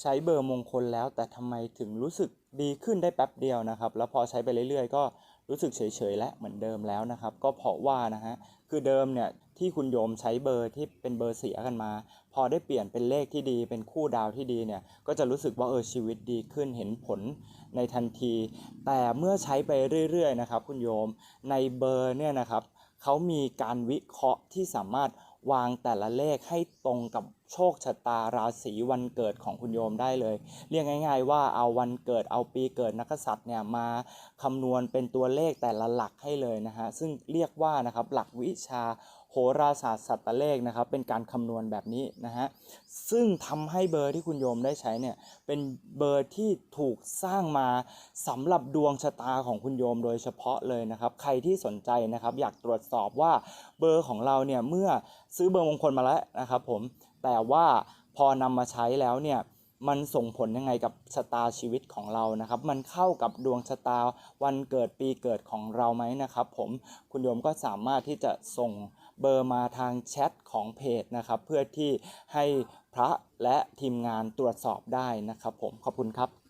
ใช้เบอร์มงคลแล้ว แต่ทำไมถึงรู้สึกดีขึ้นได้แป๊บเดียวนะครับ แล้วพอใช้ไปเรื่อยๆ ก็รู้สึกเฉยๆและเหมือนเดิมแล้วนะครับ ก็เพราะว่านะฮะคือเดิมเนี่ยที่คุณโยมใช้เบอร์ที่เป็นเบอร์เสียกันมา พอได้เปลี่ยนเป็นเลขที่ดี เป็นคู่ดาวที่ดีเนี่ยก็จะรู้สึกว่าเออชีวิตดีขึ้นเห็นผลในทันที แต่เมื่อใช้ไปเรื่อยๆนะครับ คุณโยมในเบอร์เนี่ยนะครับเขามีการวิเคราะห์ที่สามารถวางแต่ละเลขให้ตรงกับ โชคชะตาราศีวันเกิดของคุณโยมได้เลย เรียกง่าย ๆ ว่าเอาวันเกิดเอาปีเกิดนักษัตริย์เนี่ยมาคำนวณเป็นตัวเลขแต่ละหลักให้เลยนะฮะซึ่งเรียกว่านะครับหลักวิชาโหราศาสตร์สัตว์เลขนะครับเป็นการคำนวณแบบนี้นะฮะซึ่งทำให้เบอร์ที่คุณโยมได้ใช้เนี่ยเป็นเบอร์ที่ถูกสร้างมาสำหรับดวงชะตาของคุณโยมโดยเฉพาะเลยนะครับ ใครที่สนใจนะครับอยากตรวจสอบว่าเบอร์ของเราเนี่ยเมื่อซื้อเบอร์มงคลมาแล้วนะครับผมแต่ว่าพอนำมาใช้แล้วเนี่ยมันส่งผลยังไงกับชะตาชีวิตของเรานะครับ มันเข้ากับดวงชะตาวันเกิดปีเกิดของเราไหมนะครับ ผมคุณโยมก็สามารถที่จะส่งเบอร์มาทางแชทของเพจนะครับ เพื่อที่ให้พระและทีมงานตรวจสอบได้นะครับ ผมขอบคุณครับ